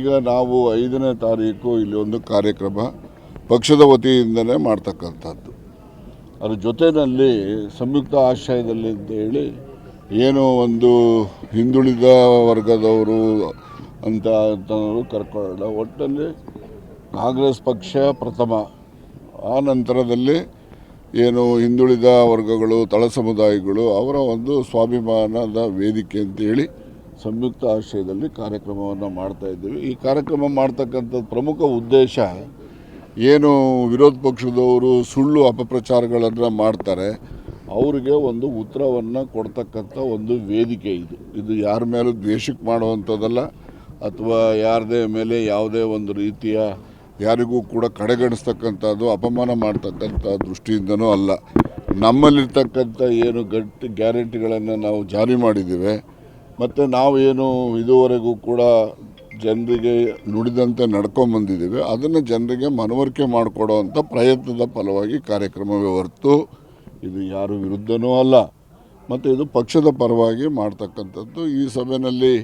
ಈಗ ನಾವು ಐದನೇ ತಾರೀಕು ಇಲ್ಲಿ ಒಂದು ಕಾರ್ಯಕ್ರಮ ಪಕ್ಷದ ವತಿಯಿಂದಲೇ ಮಾಡ್ತಕ್ಕಂಥದ್ದು. ಅದ್ರ ಜೊತೆಯಲ್ಲಿ ಸಂಯುಕ್ತ ಆಶ್ರಯದಲ್ಲಿ ಅಂತ ಹೇಳಿ ಏನೋ ಒಂದು ಹಿಂದುಳಿದ ವರ್ಗದವರು ಅಂತ ಅಂತವರು ಕರ್ಕೊಳ್ಳೋಣ. ಒಟ್ಟಲ್ಲಿ ಕಾಂಗ್ರೆಸ್ ಪಕ್ಷ ಪ್ರಥಮ. ಆ ನಂತರದಲ್ಲಿ ಏನು ಹಿಂದುಳಿದ ವರ್ಗಗಳು, ತಳ ಸಮುದಾಯಗಳು ಅವರ ಒಂದು ಸ್ವಾಭಿಮಾನದ ವೇದಿಕೆ ಅಂತೇಳಿ ಸಂಯುಕ್ತ ಆಶ್ರಯದಲ್ಲಿ ಕಾರ್ಯಕ್ರಮವನ್ನು ಮಾಡ್ತಾ ಇದ್ದೀವಿ. ಈ ಕಾರ್ಯಕ್ರಮ ಮಾಡ್ತಕ್ಕಂಥದ್ದು ಪ್ರಮುಖ ಉದ್ದೇಶ ಏನು ವಿರೋಧ ಪಕ್ಷದವರು ಸುಳ್ಳು ಅಪಪ್ರಚಾರಗಳನ್ನು ಮಾಡ್ತಾರೆ. ಅವರಿಗೆ ಒಂದು ಉತ್ತರವನ್ನು ಕೊಡ್ತಕ್ಕಂಥ ಒಂದು ವೇದಿಕೆ ಇದು. ಇದು ಯಾರ ಮೇಲೂ ದ್ವೇಷಕ್ಕೆ ಮಾಡುವಂಥದ್ದಲ್ಲ, ಅಥವಾ ಯಾರದೇ ಮೇಲೆ ಯಾವುದೇ ಒಂದು ರೀತಿಯ ಯಾರಿಗೂ ಕೂಡ ಕಡೆಗಣಿಸ್ತಕ್ಕಂಥದ್ದು, ಅಪಮಾನ ಮಾಡ್ತಕ್ಕಂಥ ದೃಷ್ಟಿಯಿಂದನೂ ಅಲ್ಲ. ನಮ್ಮಲ್ಲಿರ್ತಕ್ಕಂಥ ಏನು ಗಟ್ಟಿ ಗ್ಯಾರಂಟಿಗಳನ್ನು ನಾವು ಜಾರಿ ಮಾಡಿದ್ದೇವೆ. ಮತ್ತು ನಾವು ಏನು ಇದುವರೆಗೂ ಕೂಡ ಜನರಿಗೆ ನುಡಿದಂತೆ ನಡ್ಕೊಂಬಂದಿದ್ದೀವಿ ಅದನ್ನು ಜನರಿಗೆ ಮನವರಿಕೆ ಮಾಡಿಕೊಡೋವಂಥ ಪ್ರಯತ್ನದ ಫಲವಾಗಿ ಕಾರ್ಯಕ್ರಮವೇ ಹೊರತು ಇದು ಯಾರು ವಿರುದ್ಧನೂ ಅಲ್ಲ. ಮತ್ತು ಇದು ಪಕ್ಷದ ಪರವಾಗಿ ಮಾಡ್ತಕ್ಕಂಥದ್ದು. ಈ ಸಭೆಯಲ್ಲಿ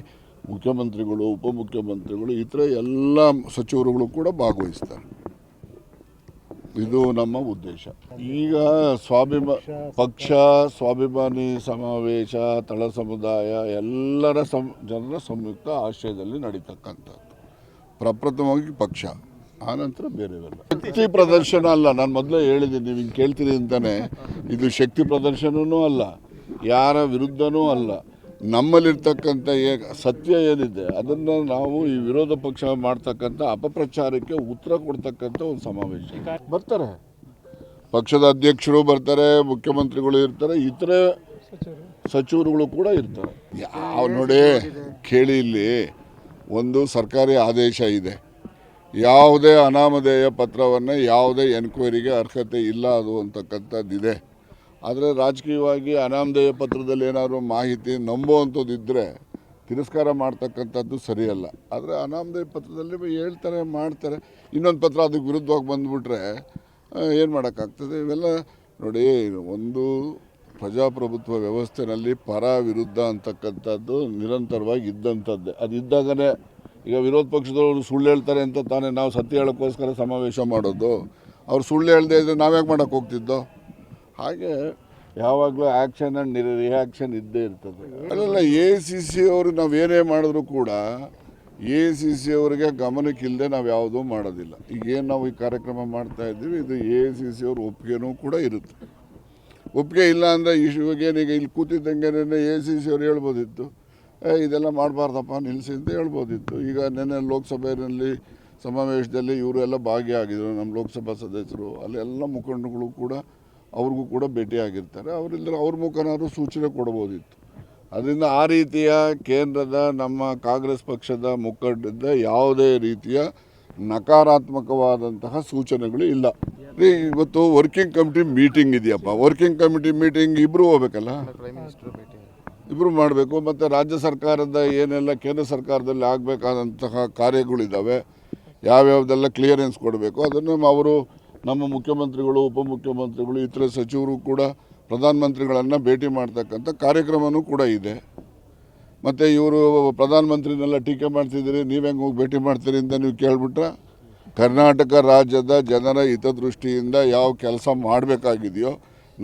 ಮುಖ್ಯಮಂತ್ರಿಗಳು, ಉಪಮುಖ್ಯಮಂತ್ರಿಗಳು, ಇತರ ಎಲ್ಲ ಸಚಿವರುಗಳು ಕೂಡ ಭಾಗವಹಿಸ್ತಾರೆ. ಇದು ನಮ್ಮ ಉದ್ದೇಶ. ಈಗ ಸ್ವಾಭಿಮಾನ ಪಕ್ಷ, ಸ್ವಾಭಿಮಾನಿ ಸಮಾವೇಶ, ತಳ ಸಮುದಾಯ ಎಲ್ಲರ ಸಂ, ಜನರ ಸಂಯುಕ್ತ ಆಶ್ರಯದಲ್ಲಿ ನಡೀತಕ್ಕಂಥದ್ದು. ಪ್ರಪ್ರಥಮವಾಗಿ ಪಕ್ಷ, ಆನಂತರ ಬೇರೆವೆಲ್ಲ. ಶಕ್ತಿ ಪ್ರದರ್ಶನ ಅಲ್ಲ. ನಾನು ಮೊದಲೇ ಹೇಳಿದ್ದೀನಿ, ನೀವು ಹಿಂಗೆ ಕೇಳ್ತೀರಿ ಅಂತಾನೆ. ಇದು ಶಕ್ತಿ ಪ್ರದರ್ಶನವೂ ಅಲ್ಲ, ಯಾರ ವಿರುದ್ಧನೂ ಅಲ್ಲ. ನಮ್ಮಲ್ಲಿರ್ತಕ್ಕಂಥ ಏ ಸತ್ಯ ಏನಿದೆ ಅದನ್ನು ನಾವು ಈ ವಿರೋಧ ಪಕ್ಷ ಮಾಡ್ತಕ್ಕಂಥ ಅಪಪ್ರಚಾರಕ್ಕೆ ಉತ್ತರ ಕೊಡ್ತಕ್ಕಂಥ ಒಂದು ಸಮಾವೇಶ. ಬರ್ತಾರೆ. ಪಕ್ಷದ ಅಧ್ಯಕ್ಷರು ಬರ್ತಾರೆ ಮುಖ್ಯಮಂತ್ರಿಗಳು ಇರ್ತಾರೆ ಇತರೆ ಸಚಿವರುಗಳು ಕೂಡ ಇರ್ತಾರೆ. ಯಾವ ನೋಡಿ ಕೇಳಿ ಇಲ್ಲಿ ಒಂದು ಸರ್ಕಾರಿ ಆದೇಶ ಇದೆ. ಯಾವುದೇ ಅನಾಮಧೇಯ ಪತ್ರವನ್ನು ಯಾವುದೇ ಎನ್ಕ್ವೈರಿಗೆ ಅರ್ಹತೆ ಇಲ್ಲ ಅದು ಅಂತಕ್ಕಂಥದ್ದಿದೆ. ಆದರೆ ರಾಜಕೀಯವಾಗಿ ಅನಾಮಧೇಯ ಪತ್ರದಲ್ಲಿ ಏನಾದರೂ ಮಾಹಿತಿ ನಂಬುವಂಥದ್ದು ಇದ್ದರೆ ತಿರಸ್ಕಾರ ಮಾಡ್ತಕ್ಕಂಥದ್ದು ಸರಿಯಲ್ಲ. ಆದರೆ ಅನಾಮಧೇಯ ಪತ್ರದಲ್ಲಿ ಹೇಳ್ತಾರೆ, ಮಾಡ್ತಾರೆ. ಇನ್ನೊಂದು ಪತ್ರ ಅದಕ್ಕೆ ವಿರುದ್ಧವಾಗಿ ಬಂದುಬಿಟ್ರೆ ಏನು ಮಾಡೋಕ್ಕಾಗ್ತದೆ? ಇವೆಲ್ಲ ನೋಡಿ, ಒಂದು ಪ್ರಜಾಪ್ರಭುತ್ವ ವ್ಯವಸ್ಥೆನಲ್ಲಿ ಪರ ವಿರುದ್ಧ ಅಂತಕ್ಕಂಥದ್ದು ನಿರಂತರವಾಗಿ ಇದ್ದಂಥದ್ದೇ. ಅದು ಇದ್ದಾಗಲೇ ಈಗ ವಿರೋಧ ಪಕ್ಷದವರು ಸುಳ್ಳು ಹೇಳ್ತಾರೆ ಅಂತ ತಾನೇ ನಾವು ಸತ್ಯ ಹೇಳೋಕ್ಕೋಸ್ಕರ ಸಮಾವೇಶ ಮಾಡೋದು. ಅವ್ರು ಸುಳ್ಳು ಹೇಳದೇ ಇದ್ರೆ ನಾವ್ಯಾಕೆ ಮಾಡೋಕ್ಕೆ ಹೋಗ್ತಿದ್ದೋ? ಹಾಗೆ ಯಾವಾಗಲೂ ಆ್ಯಕ್ಷನ್ ಆ್ಯಂಡ್ ರಿಯಾಕ್ಷನ್ ಇದ್ದೇ ಇರ್ತದೆ. ಅಲ್ಲಲ್ಲ ಎ ಸಿ ಸಿ ಅವರು ನಾವು ಏನೇ ಮಾಡಿದ್ರು ಕೂಡ ಎ ಸಿ ಸಿ ಅವರಿಗೆ ಗಮನಕ್ಕಿಲ್ಲದೆ ನಾವು ಯಾವುದೂ ಮಾಡೋದಿಲ್ಲ. ಈಗ ಏನು ನಾವು ಈ ಕಾರ್ಯಕ್ರಮ ಮಾಡ್ತಾ ಇದ್ದೀವಿ ಇದು ಎ ಸಿ ಸಿ ಅವ್ರ ಒಪ್ಪಿಗೆನೂ ಕೂಡ ಇರುತ್ತೆ. ಒಪ್ಪಿಗೆ ಇಲ್ಲ ಅಂದರೆ ಇವಾಗ ಏನೀಗ ಇಲ್ಲಿ ಕೂತಿದ್ದಂಗೆ ಎ ಸಿ ಸಿ ಅವ್ರು ಹೇಳ್ಬೋದಿತ್ತು. ಏ ಇದೆಲ್ಲ ಮಾಡಬಾರ್ದಪ್ಪ ನಿಲ್ಲಿಸಿ ಅಂತ ಹೇಳ್ಬೋದಿತ್ತು. ಈಗ ನೆನ್ನೆ ಲೋಕಸಭೆಯಲ್ಲಿ ಸಮಾವೇಶದಲ್ಲಿ ಇವರು ಎಲ್ಲ ಭಾಗಿಯಾಗಿದ್ರು ನಮ್ಮ ಲೋಕಸಭಾ ಸದಸ್ಯರು ಅಲ್ಲೆಲ್ಲ ಮುಖಂಡಗಳು ಕೂಡ ಅವ್ರಿಗೂ ಕೂಡ ಭೇಟಿಯಾಗಿರ್ತಾರೆ. ಅವರಿಂದ ಅವ್ರ ಮುಖನಾದ್ರು ಸೂಚನೆ ಕೊಡ್ಬೋದಿತ್ತು. ಅದರಿಂದ ಆ ರೀತಿಯ ಕೇಂದ್ರದ ನಮ್ಮ ಕಾಂಗ್ರೆಸ್ ಪಕ್ಷದ ಮುಖಂಡದ ಯಾವುದೇ ರೀತಿಯ ನಕಾರಾತ್ಮಕವಾದಂತಹ ಸೂಚನೆಗಳು ಇಲ್ಲ. ಇವತ್ತು ವರ್ಕಿಂಗ್ ಕಮಿಟಿ ಮೀಟಿಂಗ್ ಇದೆಯಪ್ಪ. ವರ್ಕಿಂಗ್ ಕಮಿಟಿ ಮೀಟಿಂಗ್ ಇಬ್ಬರು ಹೋಗ್ಬೇಕಲ್ಲ? ಇಬ್ಬರು ಮಾಡಬೇಕು. ಮತ್ತು ರಾಜ್ಯ ಸರ್ಕಾರದ ಏನೆಲ್ಲ ಕೇಂದ್ರ ಸರ್ಕಾರದಲ್ಲಿ ಆಗಬೇಕಾದಂತಹ ಕಾರ್ಯಗಳಿದ್ದಾವೆ ಯಾವ್ಯಾವ್ದೆಲ್ಲ ಕ್ಲಿಯರೆನ್ಸ್ ಕೊಡಬೇಕು, ಅದನ್ನು ಅವರು ನಮ್ಮ ಮುಖ್ಯಮಂತ್ರಿಗಳು, ಉಪಮುಖ್ಯಮಂತ್ರಿಗಳು, ಇತರ ಸಚಿವರು ಕೂಡ ಪ್ರಧಾನಮಂತ್ರಿಗಳನ್ನು ಭೇಟಿ ಮಾಡ್ತಕ್ಕಂಥ ಕಾರ್ಯಕ್ರಮವೂ ಕೂಡ ಇದೆ. ಮತ್ತು ಇವರು ಪ್ರಧಾನಮಂತ್ರಿನೆಲ್ಲ ಟೀಕೆ ಮಾಡ್ತಿದ್ದೀರಿ, ನೀವು ಹೆಂಗೆ ಹೋಗಿ ಭೇಟಿ ಮಾಡ್ತೀರಿ ಅಂತ ನೀವು ಕೇಳಿಬಿಟ್ರೆ, ಕರ್ನಾಟಕ ರಾಜ್ಯದ ಜನರ ಹಿತದೃಷ್ಟಿಯಿಂದ ಯಾವ ಕೆಲಸ ಮಾಡಬೇಕಾಗಿದೆಯೋ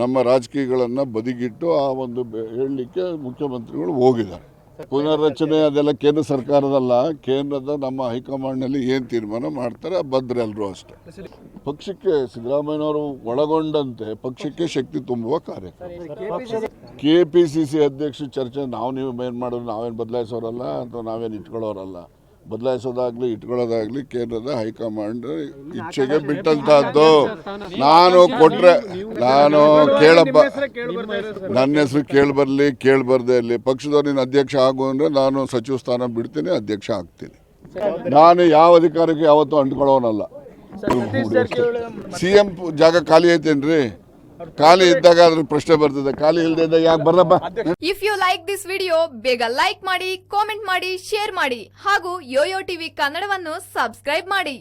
ನಮ್ಮ ರಾಜಕೀಯಗಳನ್ನು ಬದಿಗಿಟ್ಟು ಆ ಒಂದು ಹೇಳಲಿಕ್ಕೆ ಮುಖ್ಯಮಂತ್ರಿಗಳು ಹೋಗಿದ್ದಾರೆ. ಪುನರ್ರಚನೆ ಅದೆಲ್ಲ ಕೇಂದ್ರ ಸರ್ಕಾರದಲ್ಲ, ಕೇಂದ್ರದ ನಮ್ಮ ಹೈಕಮಾಂಡ್ನಲ್ಲಿ ಏನು ತೀರ್ಮಾನ ಮಾಡ್ತಾರೆ ಬದ್ಧರು ಎಲ್ಲರೂ ಅಷ್ಟೇ. ಪಕ್ಷಕ್ಕೆ ಸಿದ್ದರಾಮಯ್ಯನವರು ಒಳಗೊಂಡಂತೆ ಪಕ್ಷಕ್ಕೆ ಶಕ್ತಿ ತುಂಬುವ ಕಾರ್ಯಕ್ರಮ. ಕೆ ಪಿ ಸಿ ಸಿ ಅಧ್ಯಕ್ಷ ಚರ್ಚೆ, ನಾವು ನೀವು ಏನು ಮಾಡೋದು ನಾವೇನು ಬದಲಾಯಿಸೋರಲ್ಲ ಅಥವಾ ನಾವೇನು ಇಟ್ಕೊಳ್ಳೋರಲ್ಲ. ಬದಲಾಯಿಸೋದಾಗ್ಲಿ ಇಟ್ಕೊಳ್ಳೋದಾಗ್ಲಿ ಕೇಂದ್ರದ ಹೈಕಮಾಂಡ್ ಇಚ್ಛೆಗೆ ಬಿಟ್ಟಂತಹದ್ದು. ನಾನು ಕೊಟ್ರೆ ನಾನು ಕೇಳಪ್ಪ ನನ್ನ ಹೆಸರು ಕೇಳಿ ಬರಲಿ ಕೇಳಿ ಬರ್ದೇ ಇರಲಿ. ಪಕ್ಷದವ್ರು ನೀನು ಅಧ್ಯಕ್ಷ ಆಗು ಅಂದ್ರೆ ನಾನು ಸಚಿವ ಸ್ಥಾನ ಬಿಡ್ತೀನಿ ಅಧ್ಯಕ್ಷ ಆಗ್ತೀನಿ. ನಾನು ಯಾವ ಅಧಿಕಾರಕ್ಕೆ ಯಾವತ್ತೂ ಅಂಟ್ಕೊಳ್ಳೋನಲ್ಲ. ಸಿ ಎಂ ಜಾಗ ಖಾಲಿ ಐತೇನ್ರಿ? ಖಾಲಿ ಇದ್ದಾಗ ಅದ್ರ ಪ್ರಶ್ನೆ ಬರ್ತದೆ. ಖಾಲಿ ಇಲ್ಲದೆ ಇದ್ದಾಗ ಯಾಕೆ ಬರ್ರಪ್ಪ if you like this video ಬೇಗ ಲೈಕ್ ಮಾಡಿ ಕಾಮೆಂಟ್ ಮಾಡಿ ಶೇರ್ ಮಾಡಿ. ಹಾಗೂ ಯೋಯೋ ಟಿವಿ ಕನ್ನಡವನ್ನು ಸಬ್ಸ್ಕ್ರೈಬ್ ಮಾಡಿ.